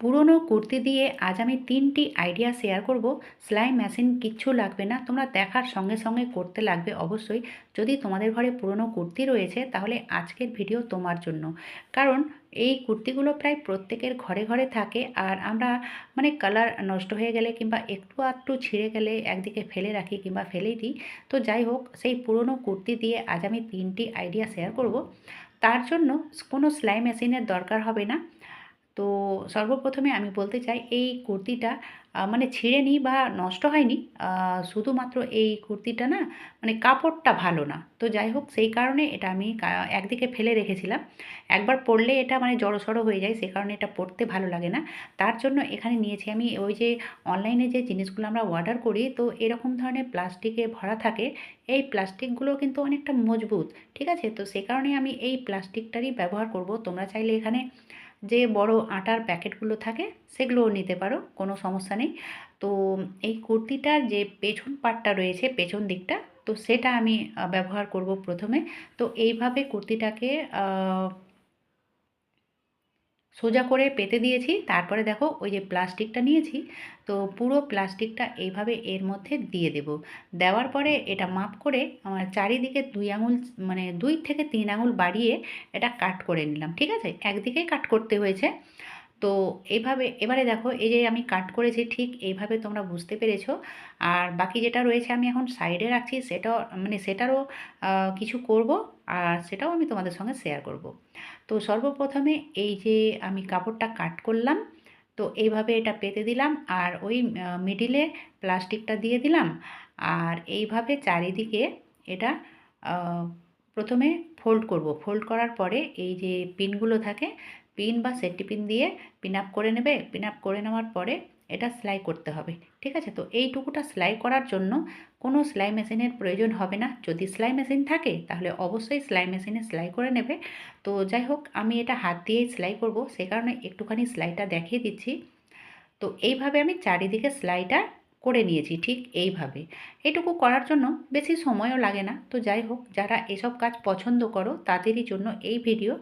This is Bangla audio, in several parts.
পুরনো কুর্তি দিয়ে আজ আমি তিনটি আইডিয়া শেয়ার করব। সেলাই মেশিন কিচ্ছু লাগবে না, তোমরা দেখার সঙ্গে সঙ্গে করতে লাগবে অবশ্যই। যদি তোমাদের ঘরে পুরনো কুর্তি রয়েছে, তাহলে আজকের ভিডিও তোমার জন্য। কারণ এই কুর্তিগুলো প্রায় প্রত্যেকের ঘরে ঘরে থাকে, আর আমরা মানে কালার নষ্ট হয়ে গেলে কিংবা একটু আধটু ছিঁড়ে গেলে একদিকে ফেলে রাখি কিংবা ফেলেই দিই। তো যাই হোক, সেই পুরনো কুর্তি দিয়ে আজ আমি তিনটি আইডিয়া শেয়ার করব। তার জন্য কোনো সেলাই মেশিনের দরকার হবে না। তো সর্বপ্রথমে আমি বলতে চাই, এই কুর্তিটা মানে ছিঁড়েনি বা নষ্ট হয়নি শুধুমাত্র এই কুর্তিটা না মানে কাপড়টা ভালো না। তো যাই হোক, সেই কারণে এটা আমি একদিকে ফেলে রেখেছিলাম। একবার পরলে এটা মানে জড়সড় হয়ে যায়, সে কারণে এটা পরতে ভালো লাগে না। তার জন্য এখানে নিয়েছি আমি ওই যে অনলাইনে যে জিনিসগুলো আমরা অর্ডার করি, তো এরকম ধরনের প্লাস্টিকে ভরা থাকে। এই প্লাস্টিকগুলো কিন্তু অনেকটা মজবুত, ঠিক আছে? তো সে কারণে আমি এই প্লাস্টিকটারই ব্যবহার করব। তোমরা চাইলে এখানে যে বড় আটার প্যাকেটগুলো থাকে, সেগুলোও নিতে পারো, কোনো সমস্যা নেই। তো এই কুর্তিটার যে পেছন পাটটা রয়েছে, পেছন দিকটা, তো সেটা আমি ব্যবহার করব প্রথমে। তো এইভাবে কুর্তিটাকে সোজা করে পেতে দিয়েছি। তারপরে দেখো ওই যে প্লাস্টিকটা নিয়েছি। তো পুরো প্লাস্টিকটা এইভাবে এর মধ্যে দিয়ে দেব। দেওয়ার পরে এটা মাপ করে আমার চারিদিকে দুই আঙুল মানে দুই থেকে তিন আঙুল বাড়িয়ে এটা কাট করে নিলাম, ঠিক আছে? একদিকেই কাট করতে হয়েছে। তো এইভাবে এবারে দেখো এই যে আমি কাট করেছি ঠিক এইভাবে তোমরা বুঝতে পেরেছ। আর বাকি যেটা রয়েছে আমি এখন সাইডে রাখছি, সেটাও মানে সেটারও কিছু করব আর সেটাও আমি তোমাদের সঙ্গে শেয়ার করব। তো সর্বপ্রথমে এই যে আমি কাপড়টা কাট করলাম, তো এইভাবে এটা পেতে দিলাম আর ওই মিডিলে প্লাস্টিকটা দিয়ে দিলাম। আর এইভাবে চারিদিকে এটা প্রথমে ফোল্ড করব। ফোল্ড করার পরে এই যে পিনগুলো থাকে পিন বা সেফটি পিন দিয়ে পিন আপ করে নেবে। পিন আপ করে নেওয়ার পরে এটা সেলাই করতে হবে, ঠিক আছে? তো এইটুকুটা সেলাই করার জন্য কোনো সেলাই মেশিনের প্রয়োজন হবে না। যদি সেলাই মেশিন থাকে, তাহলে অবশ্যই সেলাই মেশিনে সেলাই করে নেবে। তো যাই হোক, আমি এটা হাত দিয়েই সেলাই করব। সে কারণে একটুখানি সেলাইটা দেখিয়ে দিচ্ছি। তো এইভাবে আমি চারিদিকে সেলাইটা করে নিয়েছি ঠিক এইভাবে। এটুকু করার জন্য বেশি সময়ও লাগে না। তো যাই হোক, যারা এসব কাজ পছন্দ করো, তাদেরই জন্য এই ভিডিও।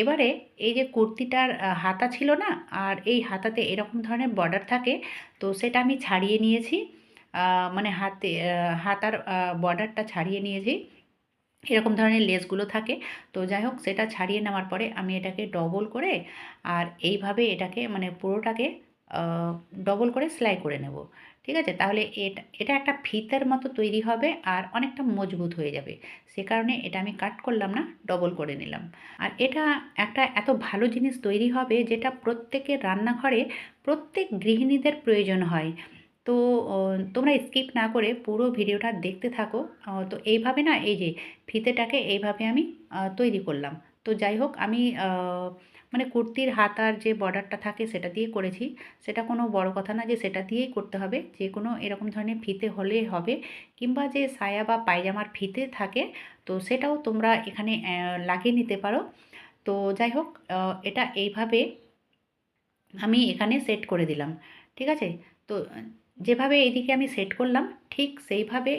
এবারে এই যে কুর্তিটার হাতা ছিল না, আর এই হাতাতে এরকম ধরনের বর্ডার থাকে, তো সেটা আমি ছাড়িয়ে নিয়েছি। মানে হাতে হাতার বর্ডারটা ছাড়িয়ে নিয়েছি। এরকম ধরনের লেসগুলো থাকে। তো যাই হোক, সেটা ছাড়িয়ে নেওয়ার পরে আমি এটাকে ডবল করে, আর এইভাবে এটাকে মানে পুরোটাকে ডবল করে সেলাই করে নেব। ঠিক আছে? তাহলে এটা এটা একটা ফিতার মতো তৈরি হবে আর অনেকটা মজবুত হয়ে যাবে। সে কারণে এটা আমি কাট করলাম না ডবল করে নিলাম। আর এটা একটা এত ভালো জিনিস তৈরি হবে যেটা প্রত্যেকের রান্নাঘরে প্রত্যেক গৃহিণীদের প্রয়োজন হয়। তো তোমরা স্কিপ না করে পুরো ভিডিওটা দেখতে থাকো। তো এইভাবে না, এই যে ফিতেটাকে এইভাবে আমি তৈরি করলাম। তো যাই হোক, আমি মানে কুর্তির হাতার যে বর্ডারটা থাকে সেটা দিয়ে করেছি। সেটা কোনো বড় কথা না যে সেটা দিয়েই করতে হবে। যে কোনো এরকম ধরনের ফিতে হলে হবে কিংবা যে সায়া বা পায়জামার ফিতে থাকে, তো সেটাও তোমরা এখানে লাগিয়ে নিতে পারো। তো যাই হোক এটা এইভাবে আমি এখানে সেট করে দিলাম, ঠিক আছে? তো যেভাবে এইদিকে আমি সেট করলাম, ঠিক সেইভাবে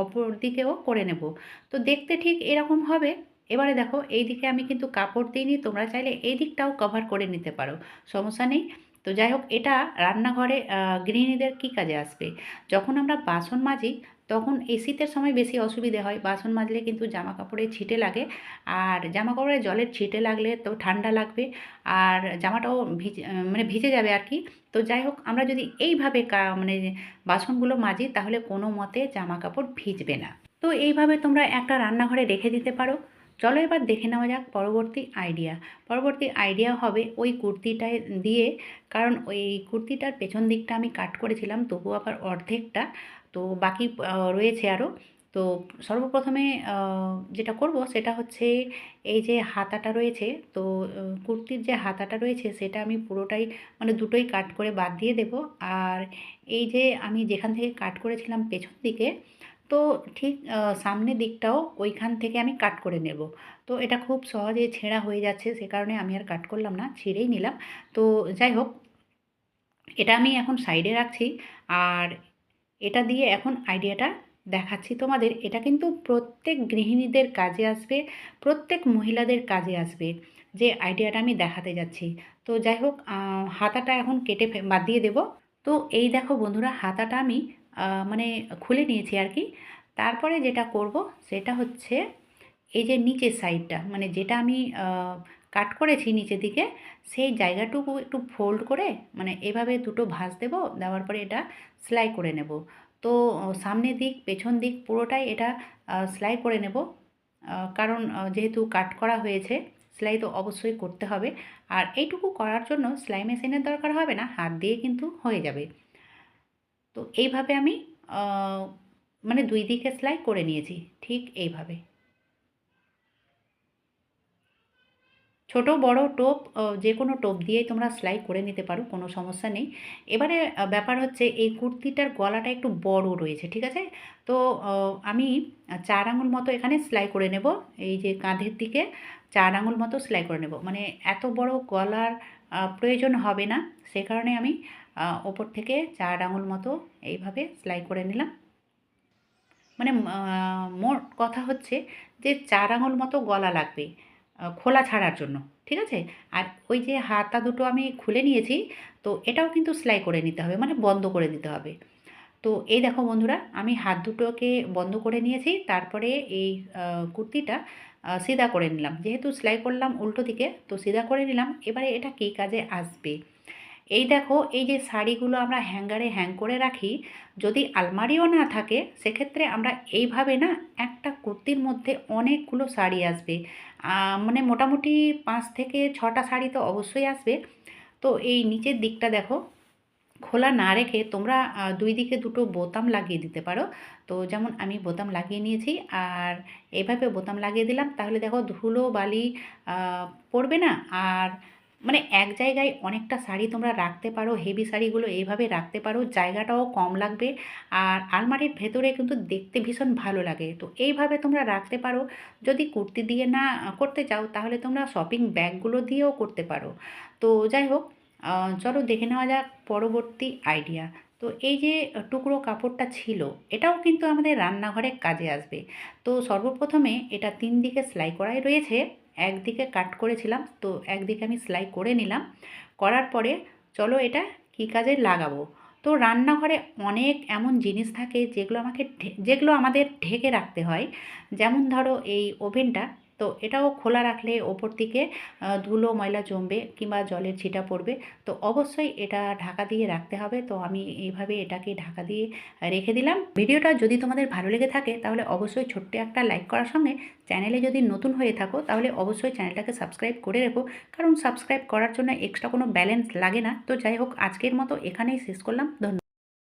অপর দিকেও করে নেব। তো দেখতে ঠিক এরকম হবে। এবারে দেখো, এই দিকে আমি কিন্তু কাপড় দিইনি, তোমরা চাইলে এই দিকটাও কভার করে নিতে পারো, সমস্যা নেই। তো যাই হোক, এটা রান্নাঘরে গৃহিণীদের কী কাজে আসবে? যখন আমরা বাসন মাজি, তখন এই শীতের সময় বেশি অসুবিধে হয়। বাসন মাজলে কিন্তু জামা কাপড়ে ছিটে লাগে, আর জামা কাপড়ে জলের ছিটে লাগলে তো ঠান্ডা লাগবে, আর জামাটাও ভিজে মানে ভিজে যাবে আর কি। তো যাই হোক, আমরা যদি এইভাবে মানে বাসনগুলো মাজি, তাহলে কোনো মতে জামা কাপড় ভিজবে না। তো এইভাবে তোমরা একটা রান্নাঘরে রেখে দিতে পারো। চলো এবার দেখে নেওয়া যাক পরবর্তী আইডিয়া পরবর্তী আইডিয়া হবে ওই কুর্তিটায় দিয়ে, কারণ ওই কুর্তিটার পেছন দিকটা আমি কাট করেছিলাম তবু আবার অর্ধেকটা। তো বাকি রয়েছে আরও তো সর্বপ্রথমে যেটা করব সেটা হচ্ছে এই যে হাতাটা রয়েছে, তো কুর্তির যে হাতাটা রয়েছে সেটা আমি পুরোটাই মানে দুটোই কাট করে বাদ দিয়ে দেব। আর এই যে আমি যেখান থেকে কাট করেছিলাম পেছন দিকে তো ঠিক সামনের দিকটাও ওইখান থেকে আমি কাট করে নেব। তো এটা খুব সহজে ছেঁড়া হয়ে যাচ্ছে, সে কারণে আমি আর কাট করলাম না, ছিঁড়েই নিলাম। তো যাই হোক, এটা আমি এখন সাইডে রাখছি। আর এটা দিয়ে এখন আইডিয়াটা দেখাচ্ছি তোমাদের। এটা কিন্তু প্রত্যেক গৃহিণীদের কাজে আসবে, প্রত্যেক মহিলাদের কাজে আসবে, যে আইডিয়াটা আমি দেখাতে যাচ্ছি। তো যাই হোক হাতাটা এখন কেটে বাদ দিয়ে দেবো। তো এই দেখো বন্ধুরা, হাতাটা আমি মানে খুলে নিয়েছি আর কি। তারপরে যেটা করব, সেটা হচ্ছে এই যে নিচের সাইডটা মানে যেটা আমি কাট করেছি নিচের দিকে, সেই জায়গাটুকু একটু ফোল্ড করে মানে এভাবে দুটো ভাঁজ দেবো, দেওয়ার পরে এটা সেলাই করে নেব। তো সামনের দিক, পেছন দিক পুরোটাই এটা সেলাই করে নেব। কারণ যেহেতু কাট করা হয়েছে, সেলাই তো অবশ্যই করতে হবে। আর এইটুকু করার জন্য সেলাই মেশিনের দরকার হবে না, হাত দিয়ে কিন্তু হয়ে যাবে। তো এইভাবে আমি মানে দুই দিকে সেলাই করে নিয়েছি, ঠিক এইভাবে। ছোট, বড় টোপ যে কোনো টোপ দিয়েই তোমরা সেলাই করে নিতে পারো, কোনো সমস্যা নেই। এবারে ব্যাপার হচ্ছে এই কুর্তিটার গলাটা একটু বড় রয়েছে, ঠিক আছে? তো আমি চার আঙুল মতো এখানে সেলাই করে নেব, এই যে কাঁধের দিকে চার আঙুল মতো সেলাই করে নেব। মানে এত বড় গলার প্রয়োজন হবে না, সে কারণে আমি ওপর থেকে চার আঙুল মতো এইভাবে সেলাই করে নিলাম। মানে মোট কথা হচ্ছে যে চার আঙুল মতো গলা লাগবে খোলা ছাড়ার জন্য, ঠিক আছে? আর ওই যে হাতা দুটো আমি খুলে নিয়েছি, তো এটাও কিন্তু সেলাই করে নিতে হবে মানে বন্ধ করে দিতে হবে। তো এই দেখো বন্ধুরা, আমি হাত দুটোকে বন্ধ করে নিয়েছি, তারপরে এই কুর্তিটা সিধা করে নিলাম। যেহেতু সেলাই করলাম উল্টো দিকে, তো সিধা করে নিলাম। এবারে এটা কী কাজে আসবে? এই দেখো, এই যে শাড়িগুলো আমরা হ্যাঙ্গারে হ্যাং করে রাখি, যদি আলমারিও না থাকে, সেক্ষেত্রে আমরা এইভাবে না একটা কুর্তির মধ্যে অনেকগুলো শাড়ি আসবে। মানে মোটামুটি পাঁচ থেকে ছটা শাড়ি তো অবশ্যই আসবে। তো এই নিচের দিকটা দেখো, খোলা না রেখে তোমরা দুই দিকে দুটো বোতাম লাগিয়ে দিতে পারো। তো যেমন আমি বোতাম লাগিয়ে নিয়েছি, আর এভাবে বোতাম লাগিয়ে দিলাম, তাহলে দেখো ধুলো, বালি পড়বে না। আর মানে এক জায়গায় অনেকটা শাড়ি তোমরা রাখতে পারো হেভি শাড়িগুলো এইভাবে রাখতে পারো, জায়গাটাও কম লাগবে আর আলমারির ভেতরে কিন্তু দেখতে ভীষণ ভালো লাগে। তো এইভাবে তোমরা রাখতে পারো, যদি কুর্তি দিয়ে না করতে চাও তাহলে তোমরা শপিং ব্যাগগুলো দিয়েও করতে পারো। তো যাই হোক চলো দেখে নেওয়া যাক পরবর্তী আইডিয়া তো এই যে টুকরো কাপড়টা ছিল, এটাও কিন্তু আমাদের রান্নাঘরে কাজে আসবে। তো সর্বপ্রথমে এটা তিন দিকে সেলাই করাই রয়েছে। একদিকে কাট করেছিলাম, তো একদিকে আমি সেলাই করে নিলাম। করার পরে চলো এটা কী কাজে লাগাবো? তো রান্নাঘরে অনেক এমন জিনিস থাকে যেগুলো আমাকে যেগুলো আমাদের ঢেকে রাখতে হয়। যেমন ধরো এই ওভেনটা তো এটাও খোলা রাখলে ওপর থেকে ধুলো, ময়লা জমবে কিংবা জলের ছিটা পড়বে। তো অবশ্যই এটা ঢাকা দিয়ে রাখতে হবে। তো আমি এইভাবে এটাকে ঢাকা দিয়ে রেখে দিলাম। ভিডিওটা যদি তোমাদের ভালো লেগে থাকে তাহলে অবশ্যই ছোট্ট একটা লাইক করার সঙ্গে চ্যানেলে যদি নতুন হয়ে থাকো তাহলে অবশ্যই চ্যানেলটাকে সাবস্ক্রাইব করে রেখো। কারণ সাবস্ক্রাইব করার জন্য এক্সট্রা কোনো ব্যালেন্স লাগে না। তো যাই হোক, আজকের মতো এখানেই শেষ করলাম। ধন্যবাদ।